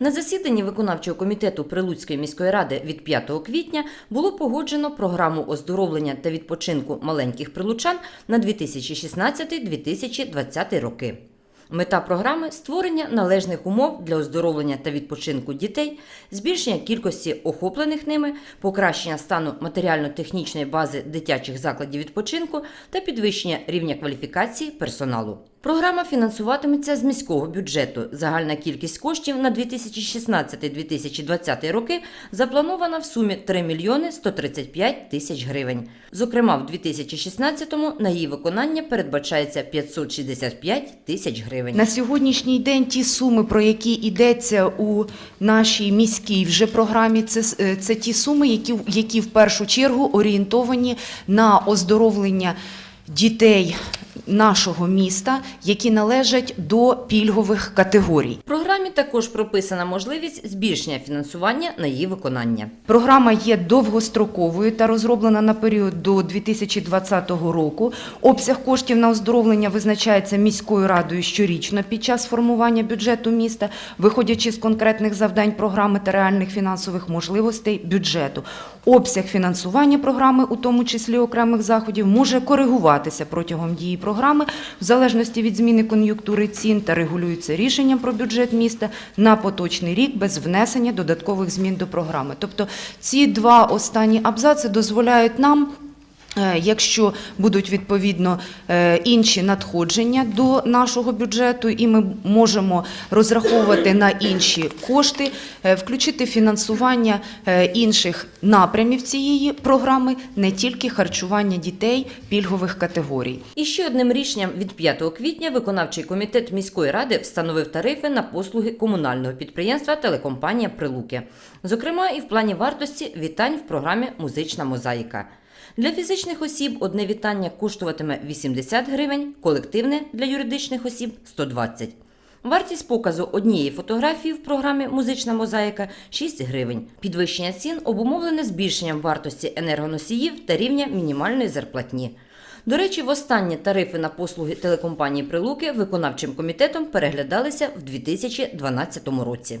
На засіданні виконавчого комітету Прилуцької міської ради від 5 квітня було погоджено програму оздоровлення та відпочинку маленьких прилучан на 2016-2020 роки. Мета програми створення належних умов для оздоровлення та відпочинку дітей, збільшення кількості охоплених ними, покращення стану матеріально-технічної бази дитячих закладів відпочинку та підвищення рівня кваліфікації персоналу. Програма фінансуватиметься з міського бюджету. Загальна кількість коштів на 2016-2020 роки запланована в сумі 3 мільйони 135 тисяч гривень. Зокрема, в 2016-му на її виконання передбачається 565 тисяч гривень. На сьогоднішній день ті суми, про які йдеться у нашій міській вже програмі, це, це ті суми, які, які в першу чергу орієнтовані на оздоровлення дітей нашого міста, які належать до пільгових категорій. В програмі також прописана можливість збільшення фінансування на її виконання. Програма є довгостроковою та розроблена на період до 2020 року. Обсяг коштів на оздоровлення визначається міською радою щорічно під час формування бюджету міста, виходячи з конкретних завдань програми та реальних фінансових можливостей бюджету. Обсяг фінансування програми, у тому числі окремих заходів, може коригуватися протягом дії програми в залежності від зміни кон'юнктури цін та регулюється рішенням про бюджет міста на поточний рік без внесення додаткових змін до програми. Тобто ці два останні абзаци дозволяють нам. Е, Якщо будуть відповідно е, інші надходження до нашого бюджету, і ми можемо розраховувати на інші кошти, е, включити фінансування інших напрямів цієї програми, не тільки харчування дітей пільгових категорій. І ще одним рішенням від 5 квітня виконавчий комітет міської ради встановив тарифи на послуги комунального підприємства Телекомпанія Прилуки. Зокрема, і в плані вартості вітань в програмі Музична мозаїка. Для фізичних осіб одне вітання коштуватиме 80 гривень, колективне для юридичних осіб 120. Вартість показу однієї фотографії в програмі Музична мозаїка 6 гривень. Підвищення цін обумовлене збільшенням вартості енергоносіїв та рівня мінімальної зарплатні. До речі, востаннє тарифи на послуги телекомпанії Прилуки виконавчим комітетом переглядалися в 2012 році.